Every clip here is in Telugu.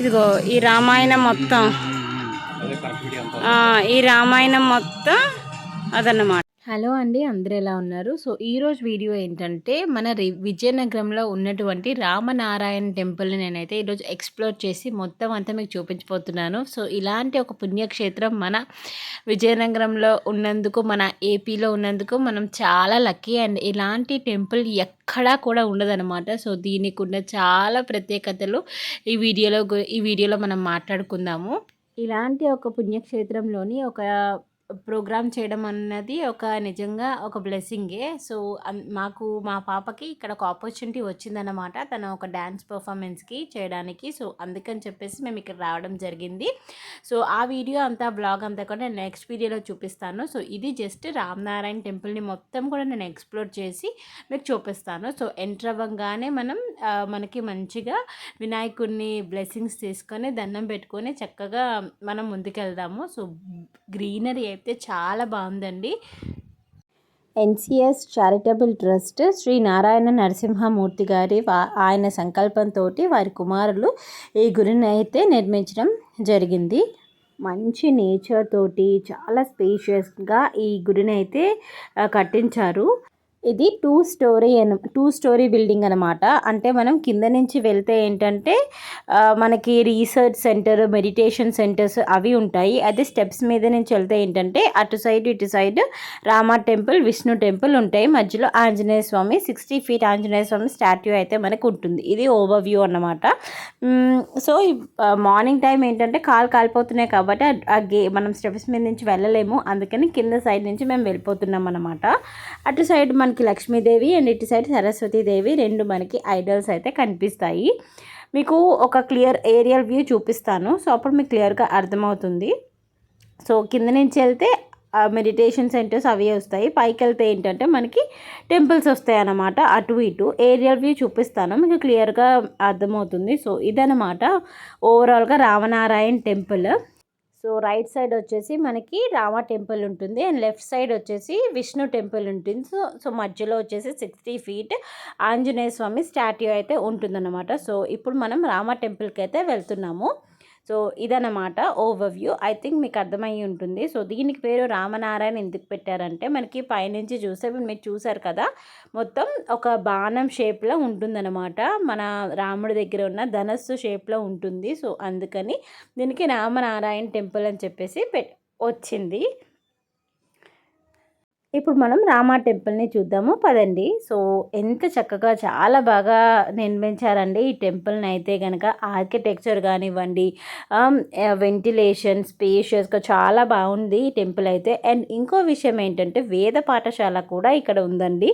ఇదిగో ఈ రామాయణం మొత్తం. ఆ, ఈ రామాయణం మొత్తం అదన్నమాట. హలో అండి. అందరు ఎలా ఉన్నారు? సో ఈరోజు వీడియో ఏంటంటే మన రి- విజయనగరంలో ఉన్నటువంటి రామనారాయణ టెంపుల్ని నేనైతే ఈరోజు ఎక్స్ప్లోర్ చేసి మొత్తం అంతా మీకు చూపించబోతున్నాను. సో ఇలాంటి ఒక పుణ్యక్షేత్రం మన విజయనగరంలో ఉన్నందుకు మన ఏపీలో ఉన్నందుకు మనం చాలా లక్కీ అండ్ ఇలాంటి టెంపుల్ ఎక్కడా కూడా ఉండదన్నమాట. సో దీనికి ఉన్న చాలా ప్రత్యేకతలు ఈ వీడియోలో ఈ వీడియోలో మనం మాట్లాడుకుందాము. ఇలాంటి ఒక పుణ్యక్షేత్రంలోని ఒక ప్రోగ్రామ్ చేయడం అన్నది ఒక నిజంగా ఒక బ్లెస్సింగే. సో మాకు మా పాపకి ఇక్కడ ఒక ఆపర్చునిటీ వచ్చిందన్నమాట. తన ఒక డ్యాన్స్ పర్ఫార్మెన్స్కి చేయడానికి. సో అందుకని చెప్పేసి మేము ఇక్కడ రావడం జరిగింది. సో ఆ వీడియో అంతా బ్లాగ్ అంతా కూడా నేను నెక్స్ట్ వీడియోలో చూపిస్తాను. సో ఇది జస్ట్ రామనారాయణ టెంపుల్ని మొత్తం కూడా నేను ఎక్స్ప్లోర్ చేసి మీకు చూపిస్తాను. సో ఎంటర్ అవ్వగానే మనం మనకి మంచిగా వినాయకుడిని బ్లెస్సింగ్స్ తీసుకొని దండం పెట్టుకొని చక్కగా మనం ముందుకెళ్దాము. సో గ్రీనరీ అయితే చాలా బాగుందండి. NCS charitable trust Shri Narayana Narasimhamurthy గారి వా- ఆయన సంకల్పంతో వారి కుమారులు ఈ గురిని అయితే నిర్మించడం జరిగింది. మంచి నేచర్ తోటి చాలా స్పేషియస్గా ఈ గుడిని అయితే కట్టించారు. ఇది టూ స్టోరీ అన టూ స్టోరీ బిల్డింగ్ అనమాట అంటే మనం కింద నుంచి వెళ్తే ఏంటంటే మనకి రీసెర్చ్ సెంటర్ మెడిటేషన్ సెంటర్స్ అవి ఉంటాయి. అదే స్టెప్స్ మీద నుంచి వెళ్తే ఏంటంటే అటు సైడ్ ఇటు side Rama temple Vishnu temple ఉంటాయి. మధ్యలో Anjaneya Swamy sixty feet Anjaneya Swamy statue అయితే మనకు ఉంటుంది. ఇది ఓవర్ వ్యూ అనమాట సో మార్నింగ్ టైం ఏంటంటే కాలు కాలిపోతున్నాయి కాబట్టి ఆ- గే మనం స్టెప్స్ మీద నుంచి వెళ్ళలేము. అందుకని కింద సైడ్ నుంచి మేము వెళ్ళిపోతున్నాం అనమాట అటు సైడ్ మనకి లక్ష్మీదేవి అండ్ ఇటు సైడ్ సరస్వతీదేవి రెండు మనకి ఐడల్స్ అయితే కనిపిస్తాయి. మీకు ఒక క్లియర్ ఏరియల్ వ్యూ చూపిస్తాను. సో అప్పుడు మీకు క్లియర్గా అర్థమవుతుంది. సో కింద నుంచి వెళ్తే మెడిటేషన్ సెంటర్స్ అవి వస్తాయి. పైకి వెళ్తే ఏంటంటే మనకి టెంపుల్స్ వస్తాయి అన్నమాట అటు ఇటు ఏరియల్ వ్యూ చూపిస్తాను. మీకు క్లియర్గా అర్థమవుతుంది. సో ఇదనమాట ఓవరాల్గా Ramanarayana temple. So right side వచ్చేసి మనకి రామ టెంపుల్ ఉంటుంది. అండ్ లెఫ్ట్ సైడ్ వచ్చేసి విష్ణు టెంపుల్ ఉంటుంది. సో సో మధ్యలో వచ్చేసి sixty feet Anjaneya Swamy statue అయితే ఉంటుందన్నమాట. సో ఇప్పుడు మనం రామ టెంపుల్కి అయితే వెళ్తున్నాము. సో ఇదనమాట ఓవర్ వ్యూ ఐ థింక్ మీకు అర్థమయ్యి ఉంటుంది. సో దీనికి పేరు రామనారాయణ ఎందుకు పెట్టారంటే మనకి పైనుంచి చూస్తే మీరు చూసారు కదా మొత్తం ఒక బాణం షేప్లో ఉంటుందన్నమాట. మన రాముడి దగ్గర ఉన్న ధనస్సు షేప్లో ఉంటుంది. సో అందుకని దీనికి రామనారాయణ టెంపుల్ అని చెప్పేసి పెట్ వచ్చింది. ఇప్పుడు మనం రామా టెంపుల్ని చూద్దాము. పదండి. సో ఎంత చక్కగా చాలా బాగా నిర్మించారండి ఈ టెంపుల్ని అయితే కనుక ఆర్కిటెక్చర్ కానివ్వండి వెంటిలేషన్ స్పేషియస్గా చాలా బాగుంది ఈ టెంపుల్ అయితే అండ్ ఇంకో విషయం ఏంటంటే వేద పాఠశాల కూడా ఇక్కడ ఉందండి.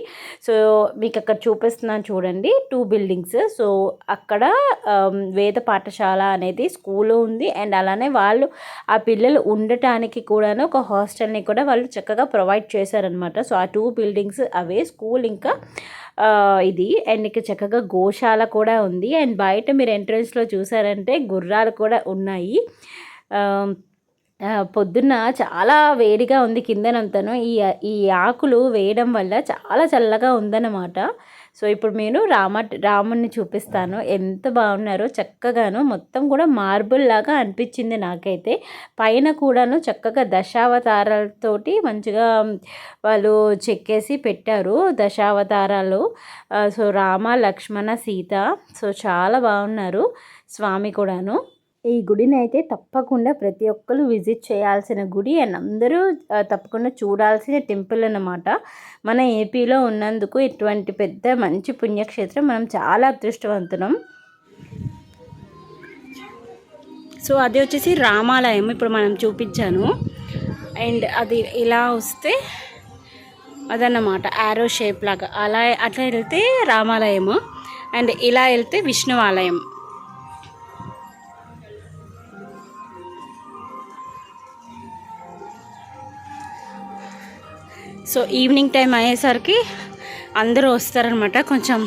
సో మీకు అక్కడ చూపిస్తున్నాను చూడండి టూ బిల్డింగ్స్. సో అక్కడ వేద పాఠశాల అనేది స్కూల్ ఉంది. అండ్ అలానే వాళ్ళు ఆ పిల్లలు ఉండటానికి కూడాను ఒక హాస్టల్ని కూడా వాళ్ళు చక్కగా ప్రొవైడ్ చేశారనమాట సో ఆ టూ బిల్డింగ్స్ అవే స్కూల్ ఇంకా ఇది. అండ్ ఇక చక్కగా గోశాల కూడా ఉంది. అండ్ బయట మీరు ఎంట్రన్స్లో చూసారంటే గుర్రాలు కూడా ఉన్నాయి. పొద్దున్న చాలా వేడిగా ఉంది కిందనంతను. ఈ ఈ ఆకులు వేయడం వల్ల చాలా చల్లగా ఉందన్నమాట. సో ఇప్పుడు నేను రామ రాముడిని చూపిస్తాను. ఎంత బాగున్నారో చక్కగాను మొత్తం కూడా మార్బుల్ లాగా అనిపించింది నాకైతే. పైన కూడాను చక్కగా దశావతారాలతోటి మంచిగా వాళ్ళు చెక్కేసి పెట్టారు దశావతారాలు. సో రామ లక్ష్మణ సీత సో చాలా బాగున్నారు స్వామి కూడాను. ఈ గుడిని అయితే తప్పకుండా ప్రతి ఒక్కరు విజిట్ చేయాల్సిన గుడి అండ్ అందరూ తప్పకుండా చూడాల్సిన టెంపుల్ అన్నమాట. మన ఏపీలో ఉన్నందుకు ఇటువంటి పెద్ద మంచి పుణ్యక్షేత్రం మనం చాలా అదృష్టవంతులం. సో అది వచ్చేసి రామాలయం. ఇప్పుడు మనం చూపించాను. అండ్ అది ఇలా వస్తే అదన్నమాట యారో షేప్ లాగా. అలా అట్లా వెళ్తే రామాలయము. అండ్ ఇలా వెళ్తే విష్ణువాలయం. సో ఈవినింగ్ టైం అయ్యేసరికి అందరూ వస్తారనమాట కొంచెం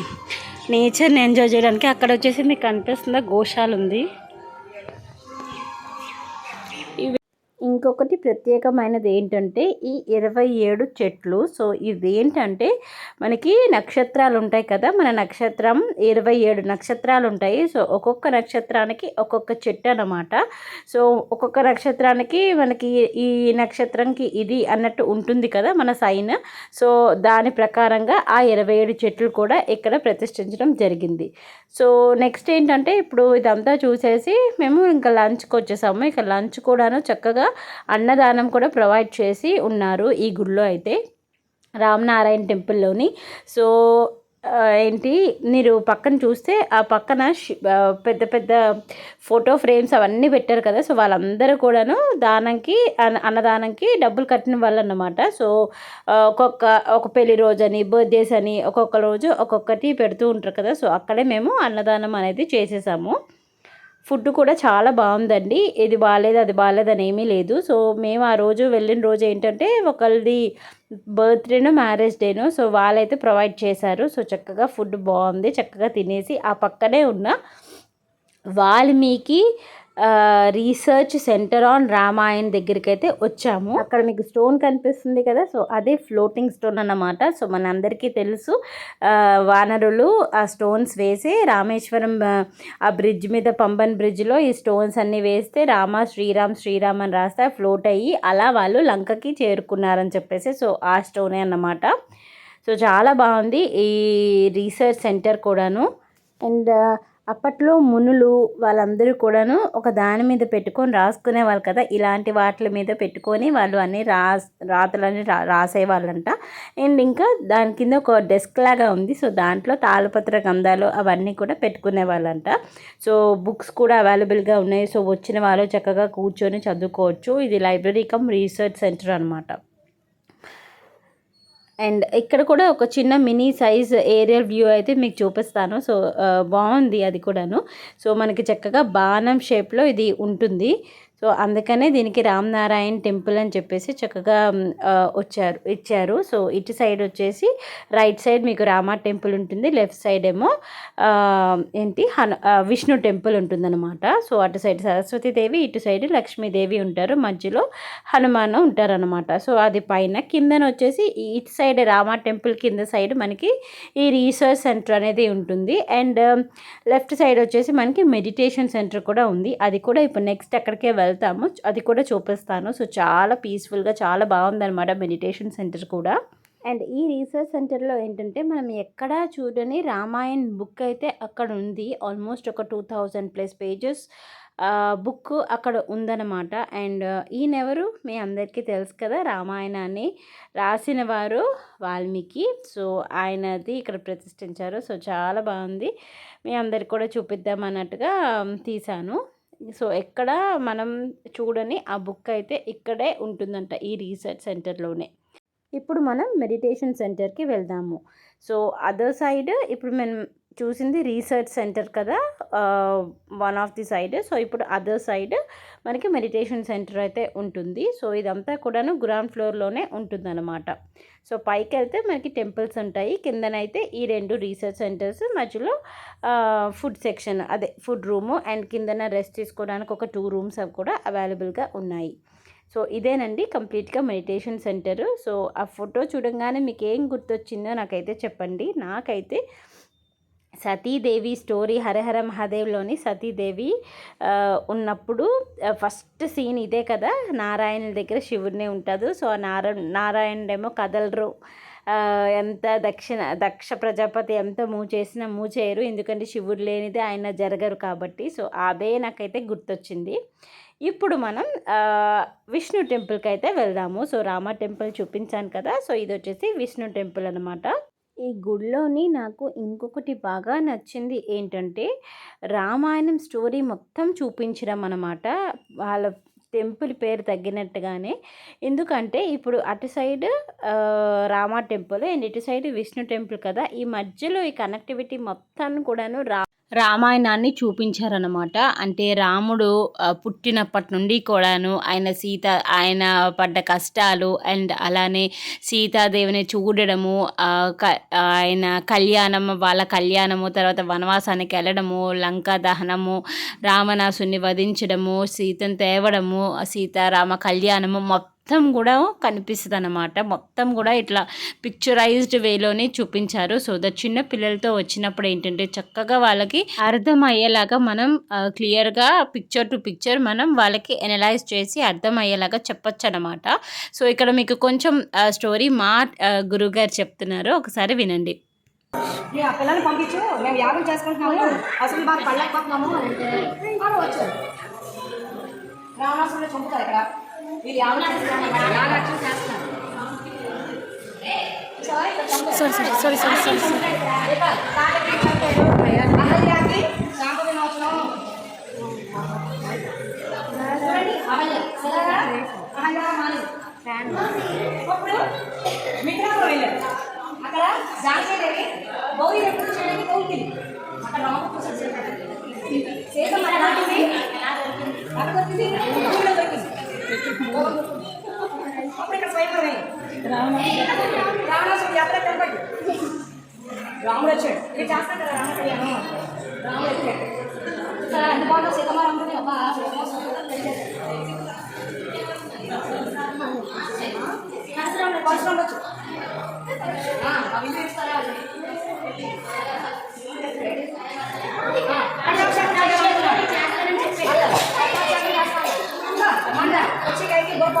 నేచర్ని ఎంజాయ్ చేయడానికి. అక్కడ వచ్చేసి మీకు కనిపిస్తుందా గోశాల ఉంది ఇంకొకటి ప్రత్యేకమైనది ఏంటంటే ఈ ఇరవై ఏడు చెట్లు సో ఇది ఏంటంటే మనకి నక్షత్రాలు ఉంటాయి కదా మన నక్షత్రం ఇరవై ఏడు నక్షత్రాలు ఉంటాయి సో ఒక్కొక్క నక్షత్రానికి ఒక్కొక్క చెట్టు అన్నమాట. సో ఒక్కొక్క నక్షత్రానికి మనకి ఈ నక్షత్రంకి ఇది అన్నట్టు ఉంటుంది కదా మన సైన్. సో దాని ప్రకారంగా ఆ ఇరవై ఏడు చెట్లు కూడా ఇక్కడ ప్రతిష్ఠించడం జరిగింది. సో నెక్స్ట్ ఏంటంటే ఇప్పుడు ఇదంతా చూసేసి మేము ఇంకా లంచ్కి వచ్చేసాము. ఇక లంచ్ కూడాను చక్కగా అన్నదానం కూడా ప్రొవైడ్ చేసి ఉన్నారు ఈ గుడిలో అయితే. రామనారాయణ టెంపుల్లోని. సో ఏంటి మీరు పక్కన చూస్తే ఆ పక్కన పెద్ద పెద్ద ఫోటో ఫ్రేమ్స్ అవన్నీ పెట్టారు కదా. సో వాళ్ళందరూ కూడాను దానంకి అన్న అన్నదానంకి డబ్బులు కట్టిన వాళ్ళు అన్నమాట సో ఒక్కొక్క ఒక పెళ్ళి రోజు అని బర్త్డేస్ అని ఒక్కొక్క రోజు ఒక్కొక్కటి పెడుతూ ఉంటారు కదా. సో అక్కడే మేము అన్నదానం అనేది చేసేసాము. ఫుడ్ కూడా చాలా బాగుందండి. ఇది బాగాలేదు అది బాగాలేదు అని ఏమీ లేదు. సో మేము ఆ రోజు వెళ్ళిన రోజు ఏంటంటే ఒకళ్ళది బర్త్డేను మ్యారేజ్ డేను సో వాళ్ళైతే ప్రొవైడ్ చేశారు. సో చక్కగా ఫుడ్ బాగుంది చక్కగా తినేసి ఆ పక్కనే ఉన్న Valmiki research centre on Ramayan దగ్గరికి అయితే వచ్చాము. అక్కడ మీకు స్టోన్ కనిపిస్తుంది కదా సో అదే ఫ్లోటింగ్ స్టోన్ అన్నమాట. సో మనందరికీ తెలుసు వానరులు ఆ స్టోన్స్ వేసి రామేశ్వరం ఆ, ఆ బ్రిడ్జ్ మీద పంబన్ బ్రిడ్జ్లో ఈ స్టోన్స్ అన్నీ వేస్తే రామ శ్రీరామ్ శ్రీరామ్ అని రాస్తే ఫ్లోట్ అయ్యి అలా వాళ్ళు లంకకి చేరుకున్నారని చెప్పేసి సో ఆ స్టోనే అన్నమాట. సో చాలా బాగుంది ఈ రీసెర్చ్ సెంటర్ కూడాను. అండ్ అప్పట్లో మునులు వాళ్ళందరూ కూడాను ఒక దాని మీద పెట్టుకొని రాసుకునే వాళ్ళు కదా. ఇలాంటి వాటి మీద పెట్టుకొని వాళ్ళు అన్ని రాస్ రాతలన్నీ రా రాసేవాళ్ళంట అండ్ ఇంకా దాని కింద ఒక డెస్క్ లాగా ఉంది. సో దాంట్లో తాళపత్ర గంధాలు అవన్నీ కూడా పెట్టుకునే వాళ్ళంట. సో బుక్స్ కూడా అవైలబుల్గా ఉన్నాయి. సో వచ్చిన వాళ్ళు చక్కగా కూర్చొని చదువుకోవచ్చు. ఇది లైబ్రరీ కమ్ రీసెర్చ్ సెంటర్ అనమాట అండ్ ఇక్కడ కూడా ఒక చిన్న మినీ సైజ్ ఏరియల్ వ్యూ అయితే మీకు చూపిస్తాను. సో బాగుంది అది కూడాను. సో మనకి చక్కగా బాణం షేప్లో ఇది ఉంటుంది. సో అందుకనే దీనికి రామనారాయణ టెంపుల్ అని చెప్పేసి చక్కగా వచ్చారు ఇచ్చారు. సో ఇటు సైడ్ వచ్చేసి రైట్ సైడ్ మీకు రామ టెంపుల్ ఉంటుంది లెఫ్ట్ సైడ్ ఏమో ఏంటి హను విష్ణు టెంపుల్ ఉంటుందన్నమాట. సో అటు సైడ్ సరస్వతీదేవి ఇటు సైడ్ లక్ష్మీదేవి ఉంటారు. మధ్యలో హనుమాన్ ఉంటారనమాట సో అది పైన కిందన వచ్చేసి ఇటు సైడ్ రామ టెంపుల్ కింద సైడ్ మనకి ఈ రీసెర్చ్ సెంటర్ అనేది ఉంటుంది. అండ్ లెఫ్ట్ సైడ్ వచ్చేసి మనకి మెడిటేషన్ సెంటర్ కూడా ఉంది. అది కూడా ఇప్పుడు నెక్స్ట్ అక్కడికే వెళ్తాము. అది కూడా చూపిస్తాను. సో చాలా పీస్ఫుల్గా చాలా బాగుందన్నమాట మెడిటేషన్ సెంటర్ కూడా. అండ్ ఈ రీసెర్చ్ సెంటర్లో ఏంటంటే మనం ఎక్కడా చూడని రామాయణ్ బుక్ అయితే అక్కడ ఉంది. ఆల్మోస్ట్ ఒక two thousand plus pages book అక్కడ ఉందన్నమాట. అండ్ ఈయనెవరు? మీ అందరికీ తెలుసు కదా రామాయణాన్ని రాసిన వారు వాల్మీకి. సో ఆయనది ఇక్కడ ప్రతిష్ఠించారు. సో చాలా బాగుంది. మీ అందరికి కూడా చూపిద్దాం అన్నట్టుగా తీశాను. సో ఎక్కడ మనం చూడని ఆ బుక్ అయితే ఇక్కడే ఉంటుందంట ఈ రీసెర్చ్ సెంటర్లోనే. ఇప్పుడు మనం మెడిటేషన్ సెంటర్కి వెళ్దాము. సో అదర్ సైడ్ ఇప్పుడు మనం చూసింది రీసెర్చ్ సెంటర్ కదా? One of the side so ఇప్పుడు అదర్ సైడ్ మనకి మెడిటేషన్ సెంటర్ అయితే ఉంటుంది. సో ఇదంతా కూడాను గ్రౌండ్ ఫ్లోర్లోనే ఉంటుందన్నమాట. సో పైకి వెళ్తే మనకి టెంపుల్స్ ఉంటాయి. కిందనైతే ఈ రెండు రీసెర్చ్ సెంటర్స్ మధ్యలో ఫుడ్ సెక్షన్ అదే ఫుడ్ రూము అండ్ కిందన రెస్ట్ తీసుకోవడానికి ఒక టూ రూమ్స్ అవి కూడా అవైలబుల్గా ఉన్నాయి. సో ఇదేనండి కంప్లీట్గా మెడిటేషన్ సెంటర్. సో ఆ ఫోటో చూడంగానే మీకు ఏం గుర్తొచ్చిందో నాకైతే చెప్పండి. నాకైతే సతీదేవి స్టోరీ హరహర మహాదేవ్లోని సతీదేవి ఉన్నప్పుడు ఫస్ట్ సీన్ ఇదే కదా నారాయణుల దగ్గర శివుడినే ఉంటుంది సో ఆ నారా నారాయణుడేమో కదలరు. ఎంత దక్షిణ దక్ష ప్రజాపతి ఎంత మూవ్ చేసినా మూవ్ చేయరు ఎందుకంటే శివుడు లేనిదే ఆయన జరగరు కాబట్టి. సో అదే నాకైతే గుర్తొచ్చింది. ఇప్పుడు మనం విష్ణు టెంపుల్కి అయితే వెళ్దాము. సో రామ టెంపుల్ చూపించాను కదా సో ఇది వచ్చేసి విష్ణు టెంపుల్ అనమాట ఈ గుడిలోని నాకు ఇంకొకటి బాగా నచ్చింది ఏంటంటే రామాయణం స్టోరీ మొత్తం చూపించడం అనమాట వాళ్ళ టెంపుల్ పేరు తగ్గినట్టుగానే. ఎందుకంటే ఇప్పుడు అటు సైడ్ రామ టెంపుల్ అండ్ ఇటు సైడ్ విష్ణు టెంపుల్ కదా ఈ మధ్యలో ఈ కనెక్టివిటీ మొత్తాన్ని కూడాను రా రామాయణాన్ని చూపించారనమాట అంటే రాముడు పుట్టినప్పటి నుండి కూడాను ఆయన సీత ఆయన పడ్డ కష్టాలు అండ్ అలానే సీతాదేవిని చూడడము క- ఆయన కళ్యాణం వాళ్ళ కళ్యాణము తర్వాత వనవాసానికి వెళ్ళడము లంకా దహనము రావణాసుని వధించడము సీతను తేవడము సీతారామ కళ్యాణము మొత్తం మొత్తం కూడా కనిపిస్తుంది అనమాట మొత్తం కూడా ఇట్లా పిక్చరైజ్డ్ వేలోనే చూపించారు. సో దట్ చిన్న పిల్లలతో వచ్చినప్పుడు ఏంటంటే చక్కగా వాళ్ళకి అర్థమయ్యేలాగా మనం క్లియర్గా పిక్చర్ టు పిక్చర్ మనం వాళ్ళకి ఎనలైజ్ చేసి అర్థమయ్యేలాగా చెప్పొచ్చు అనమాట సో ఇక్కడ మీకు కొంచెం స్టోరీ మా గురుగారు చెప్తున్నారు. ఒకసారి వినండి. పిల్లల్ని పంపించు. మేము యాగం చేసుకుంటున్నాము. అసలు బాగా పళ్ళకపోతున్నాము అని వచ్చారు రావణాసురుడు చంపుతారు ఇక్కడ. Sorry. Sorry sorry sorry sorry. అప్పుడు మిత్రాపురం వెళ్ళారు అక్కడ జానకీదేవి గౌరీ ఎప్పుడు చేయడానికి గౌరీ అక్కడ రామకృష్ణ సీత మన రాజుది అక్కడ అప్పుడు ఇక్కడ స్వయంవరం రావణాసుడు యాత్ర కనపడి రాముడు వచ్చాడు. ఇది చేస్తాడు కదా రామ కళ్యాణం రాముడు వచ్చాడు సార్ అందుబాటులో సీతమ్మ రాముడిని ఒక సీతమ్మ సీతమ్మ పెళ్ళి పరశురాముడు పరశురాముడు వచ్చు అవి ఇంటికి ఇస్తారా అది? ఆ, పంచాక్షరం చేస్తున్నాడు. ఇంకా, మండ, వచ్చి కైకి గోపాటు చేసి. మండ, కైకేయి. అప్పుడు కైకేయి ఇక్కడ రెండు వారాలు అడిగింది. రాముడు సీత లక్ష్మణుడు ఎక్కడికి వెళ్ళారు?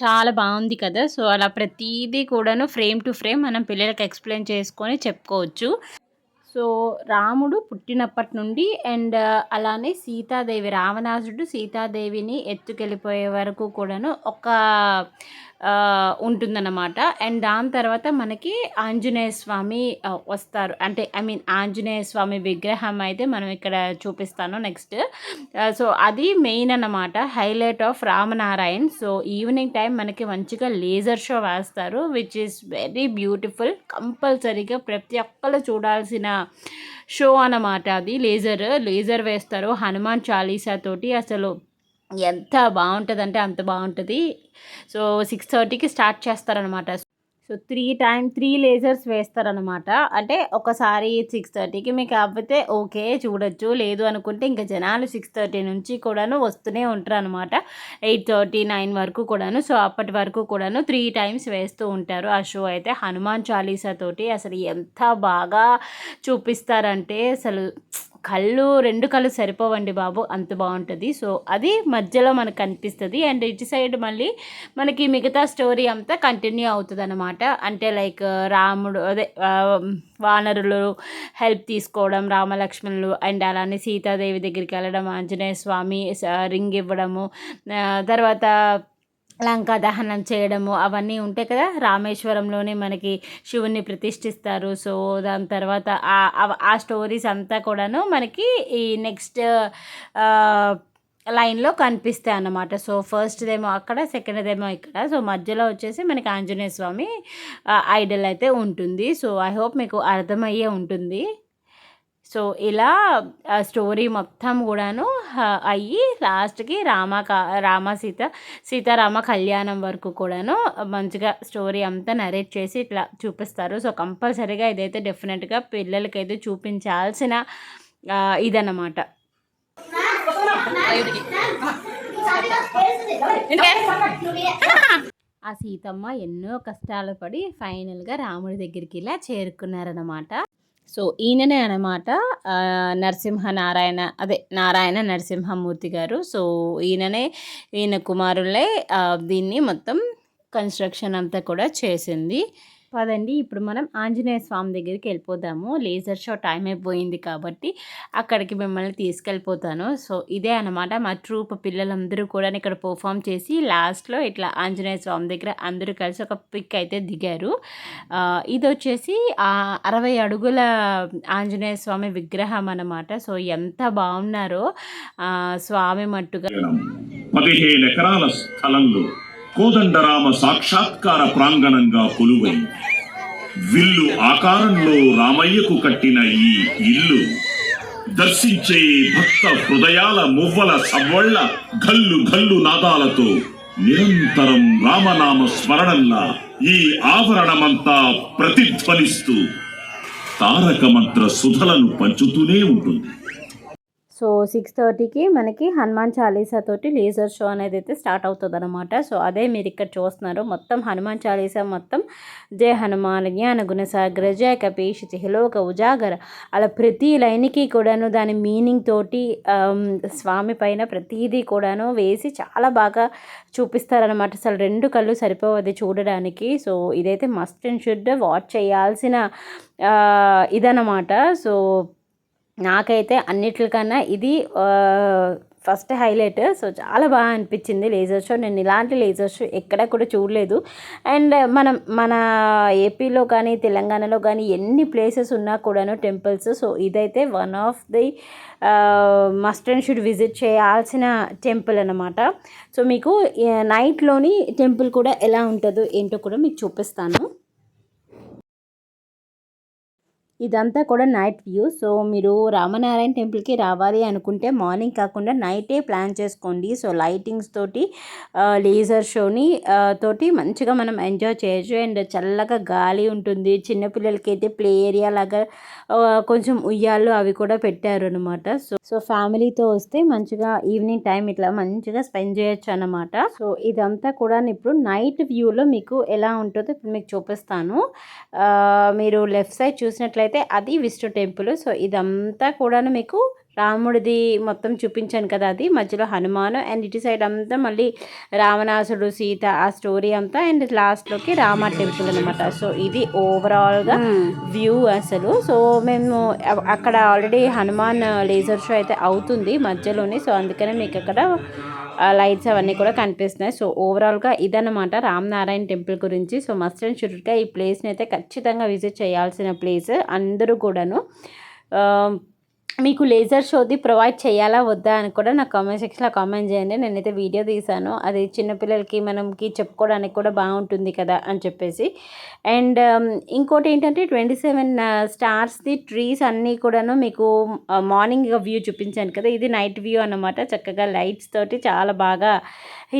చాలా బాగుంది కదా. సో అలా ప్రతిదీ కూడాను ఫ్రేమ్ టు ఫ్రేమ్ మనం పిల్లలకు ఎక్స్ప్లెయిన్ చేసుకొని చెప్పుకోవచ్చు. సో రాముడు పుట్టినప్పటి నుండి అండ్ అలానే సీతాదేవి రావణాసుడు సీతాదేవిని ఎత్తుకెళ్ళిపోయే వరకు కూడాను ఒక ఉంటుందన్నమాట. అండ్ దాని తర్వాత మనకి ఆంజనేయ స్వామి వస్తారు. అంటే ఐ మీన్ ఆంజనేయ స్వామి విగ్రహం అయితే మనం ఇక్కడ చూపిస్తాను నెక్స్ట్ సో అది మెయిన్ అన్నమాట. Highlight of Ramanarayan so evening time మనకి మంచిగా లేజర్ షో వేస్తారు విచ్ ఈస్ వెరీ బ్యూటిఫుల్ కంపల్సరీగా ప్రతి ఒక్కరు చూడాల్సిన షో అన్నమాట అది. లేజర్ లేజర్ వేస్తారు హనుమాన్ చాలీసా తోటి. అసలు ఎంత బాగుంటుందంటే అంత బాగుంటుంది. సో సిక్స్ థర్టీకి స్టార్ట్ చేస్తారనమాట so three time three lasers వేస్తారనమాట అంటే ఒకసారి సిక్స్ థర్టీకి మీకు కాకపోతే ఓకే చూడొచ్చు లేదు అనుకుంటే ఇంకా జనాలు సిక్స్ థర్టీ నుంచి కూడాను వస్తూనే ఉంటారు అనమాట ఎయిట్ థర్టీ నైన్ వరకు కూడాను. సో అప్పటి వరకు కూడాను త్రీ టైమ్స్ వేస్తూ ఉంటారు ఆ షో అయితే. హనుమాన్ చాలీసా తోటి అసలు ఎంత బాగా చూపిస్తారంటే అసలు కళ్ళు రెండు కళ్ళు సరిపోవండి బాబు అంత బాగుంటుంది. సో అది మధ్యలో మనకు కనిపిస్తుంది అండ్ ఇటు సైడ్ మళ్ళీ మనకి మిగతా స్టోరీ అంతా కంటిన్యూ అవుతుంది అనమాట అంటే లైక్ రాముడు అదే వానరులు హెల్ప్ తీసుకోవడం రామలక్ష్మణులు అండ్ అలానే సీతాదేవి దగ్గరికి వెళ్ళడం ఆంజనేయ స్వామి రింగ్ ఇవ్వడము తర్వాత లంకా దహనం చేయడము అవన్నీ ఉంటాయి కదా రామేశ్వరంలోనే మనకి శివుణ్ణి ప్రతిష్ఠిస్తారు. సో దాని తర్వాత ఆ- స్టోరీస్ అంతా కూడాను మనకి ఈ నెక్స్ట్ లైన్లో కనిపిస్తాయి అన్నమాట. సో ఫస్ట్దేమో అక్కడ సెకండ్దేమో ఇక్కడ. సో మధ్యలో వచ్చేసి మనకి ఆంజనేయ స్వామి ఐడల్ అయితే ఉంటుంది. సో ఐ హోప్ మీకు అర్థమయ్యే ఉంటుంది. సో ఇలా ఆ స్టోరీ మొత్తం కూడాను అయ్యి లాస్ట్కి రామ రామ సీత సీతారామ కళ్యాణం వరకు కూడాను మంచిగా స్టోరీ అంతా నరేట్ చేసి ఇట్లా చూపిస్తారు. సో కంపల్సరీగా ఇదైతే డెఫినెట్గా పిల్లలకైతే చూపించాల్సిన ఇదన్నమాట. ఆ సీతమ్మ ఎన్నో కష్టాలు పడి ఫైనల్గా రాముడి దగ్గరికి ఇలా చేరుకున్నారనమాట సో ఈయననే అనమాట నరసింహ నారాయణ అదే నారాయణ నరసింహమూర్తి గారు. సో ఈయననే ఈయన కుమారులే దీన్ని మొత్తం కన్స్ట్రక్షన్ అంతా కూడా చేసింది. పదండి. ఇప్పుడు మనం ఆంజనేయ స్వామి దగ్గరికి వెళ్ళిపోదాము. లేజర్ షో టైం అయిపోయింది కాబట్టి అక్కడికి మిమ్మల్ని తీసుకెళ్ళిపోతాను. సో ఇదే అనమాట మా ట్రూప్ పిల్లలందరూ కూడా ఇక్కడ పర్ఫామ్ చేసి లాస్ట్లో ఇట్లా ఆంజనేయ స్వామి దగ్గర అందరూ కలిసి ఒక పిక్ అయితే దిగారు. ఇది వచ్చేసి అరవై అడుగుల ఆంజనేయ స్వామి విగ్రహం అనమాట సో ఎంత బాగున్నారో స్వామి మట్టుగా. పదిహేను ఎకరాల స్థలంలో కోదండరామ సాక్షాత్కార ప్రాంగణంగా కొలువైంది విల్లు ఆకారంలో రామయ్యకు కట్టిన ఈ ఇల్లు దర్శించే భక్త హృదయాల మువ్వల సవ్వళ్ళ గల్లు గల్లు నాదాలతో నిరంతరం రామనామ స్మరణంలా ఈ ఆవరణమంతా ప్రతిధ్వనిస్తూ తారక మంత్ర సుధలను పంచుతూనే ఉంటుంది. సో సిక్స్ థర్టీకి మనకి హనుమాన్ చాలీసా తోటి లేజర్ షో అనేది అయితే స్టార్ట్ అవుతుంది అనమాట సో అదే మీరు ఇక్కడ చూస్తున్నారు. మొత్తం హనుమాన్ చాలీసా మొత్తం జయ హనుమాన్ జ్ఞాన గుణసాగర జయ కపీష్ చిహలోక ఉజాగర. అలా ప్రతి లైన్కి కూడాను దాని మీనింగ్ తోటి స్వామి పైన ప్రతిదీ కూడాను వేసి చాలా బాగా చూపిస్తారనమాట అసలు రెండు కళ్ళు సరిపోవది చూడడానికి. సో ఇదైతే మస్ట్ అండ్ షుడ్ వాచ్ చేయాల్సిన ఇదనమాట సో నాకైతే అన్నిటికన్నా ఇది ఫస్ట్ హైలైట్. సో చాలా బాగా అనిపించింది లేజర్ షో. నేను ఇలాంటి లేజర్ షో ఎక్కడ కూడా చూడలేదు. అండ్ మనం మన ఏపీలో కానీ తెలంగాణలో కానీ ఎన్ని ప్లేసెస్ ఉన్నా కూడాను టెంపుల్స్. సో ఇదైతే one of the must and should visit చేయాల్సిన టెంపుల్ అనమాట సో మీకు నైట్లోని టెంపుల్ కూడా ఎలా ఉంటుందో ఏంటో కూడా మీకు చూపిస్తాను. ఇదంతా కూడా నైట్ వ్యూ. సో మీరు రామనారాయణ టెంపుల్కి రావాలి అనుకుంటే మార్నింగ్ కాకుండా నైటే ప్లాన్ చేసుకోండి. సో లైటింగ్స్ తోటి లేజర్ షోని తోటి మంచిగా మనం ఎంజాయ్ చేయొచ్చు. అండ్ చల్లగా గాలి ఉంటుంది. చిన్నపిల్లలకి అయితే ప్లే ఏరియా లాగా కొంచెం ఉయ్యాలు అవి కూడా పెట్టారు అనమాట సో సో ఫ్యామిలీతో వస్తే మంచిగా ఈవినింగ్ టైం ఇట్లా మంచిగా స్పెండ్ చేయొచ్చు అనమాట సో ఇదంతా కూడా ఇప్పుడు నైట్ వ్యూలో మీకు ఎలా ఉంటుందో ఇప్పుడు మీకు చూపిస్తాను. మీరు లెఫ్ట్ సైడ్ చూసినట్లయితే అయితే అది విష్ణు టెంపుల్. సో ఇదంతా కూడాను మీకు రాముడిది మొత్తం చూపించాను కదా అది. మధ్యలో హనుమాన్ అండ్ ఇటు సైడ్ అంతా మళ్ళీ రావణాసుడు సీత ఆ స్టోరీ అంతా అండ్ లాస్ట్లోకి రామ టెంపుల్ అనమాట సో ఇది ఓవరాల్గా వ్యూ అసలు. సో మేము అక్కడ ఆల్రెడీ హనుమాన్ లేజర్ షో అయితే అవుతుంది మధ్యలోనే. సో అందుకనే మీకు అక్కడ లైట్స్ అవన్నీ కూడా కనిపిస్తున్నాయి. సో ఓవరాల్గా ఇదన్నమాట రామ్ నారాయణ టెంపుల్ గురించి సో మస్ట్ అండ్ షుడ్గా ఈ ప్లేస్ని అయితే ఖచ్చితంగా విజిట్ చేయాల్సిన ప్లేస్ అందరూ కూడాను. ఆ, మీకు లేజర్ షోది ప్రొవైడ్ చేయాలా వద్దా అని కూడా నాకు కామెంట్ సెక్షన్లో కామెంట్ చేయండి. నేనైతే వీడియో తీశాను. అది చిన్నపిల్లలకి మనకి చెప్పుకోవడానికి కూడా బాగుంటుంది కదా అని చెప్పేసి. అండ్ um, ఇంకోటి ఏంటంటే ట్వంటీ సెవెన్ స్టార్స్ది ట్రీస్ అన్నీ కూడాను మీకు uh, మార్నింగ్ వ్యూ చూపించాను కదా. ఇది నైట్ వ్యూ అన్నమాట. చక్కగా లైట్స్ తోటి చాలా బాగా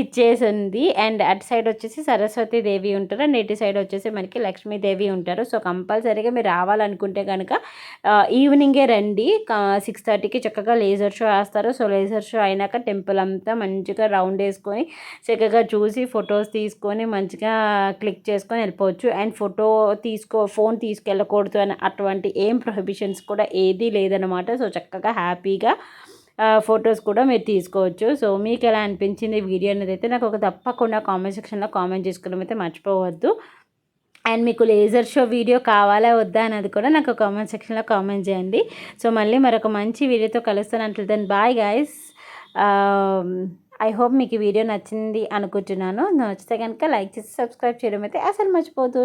ఇచ్చేసింది ఉంది అండ్ అటు సైడ్ వచ్చేసి సరస్వతి దేవి ఉంటారు. అండ్ ఇటు సైడ్ వచ్చేసి మనకి లక్ష్మీదేవి ఉంటారు. సో కంపల్సరీగా మీరు రావాలనుకుంటే కనుక ఈవినింగే uh, రండి. సిక్స్ థర్టీకి చక్కగా లేజర్ షో వేస్తారు. సో లేజర్ షో అయినాక టెంపుల్ అంతా మంచిగా రౌండ్ వేసుకొని చక్కగా చూసి ఫొటోస్ తీసుకొని మంచిగా క్లిక్ చేసుకొని వెళ్ళిపోవచ్చు. అండ్ ఫోటో తీసుకో ఫోన్ తీసుకెళ్ళకూడదు అని అటువంటి ఏం ప్రొహిబిషన్స్ కూడా ఏదీ లేదనమాట సో చక్కగా హ్యాపీగా ఫొటోస్ కూడా మీరు తీసుకోవచ్చు. సో మీకు ఎలా అనిపించింది వీడియో అనేది అయితే నాకు ఒక తప్పకుండా కామెంట్ సెక్షన్లో కామెంట్ చేసుకోవడం అయితే మర్చిపోవద్దు. అండ్ మీకు లేజర్ షో వీడియో కావాలా వద్దా అన్నది కూడా నాకు కామెంట్ సెక్షన్లో కామెంట్ చేయండి. సో మళ్ళీ మరొక మంచి వీడియోతో కలుస్తాను. అంటే then bye guys I hope మీకు ఈ వీడియో నచ్చింది అనుకుంటున్నాను. నచ్చితే కనుక లైక్ చేసి సబ్స్క్రైబ్ చేయడం అయితే అసలు మర్చిపోదు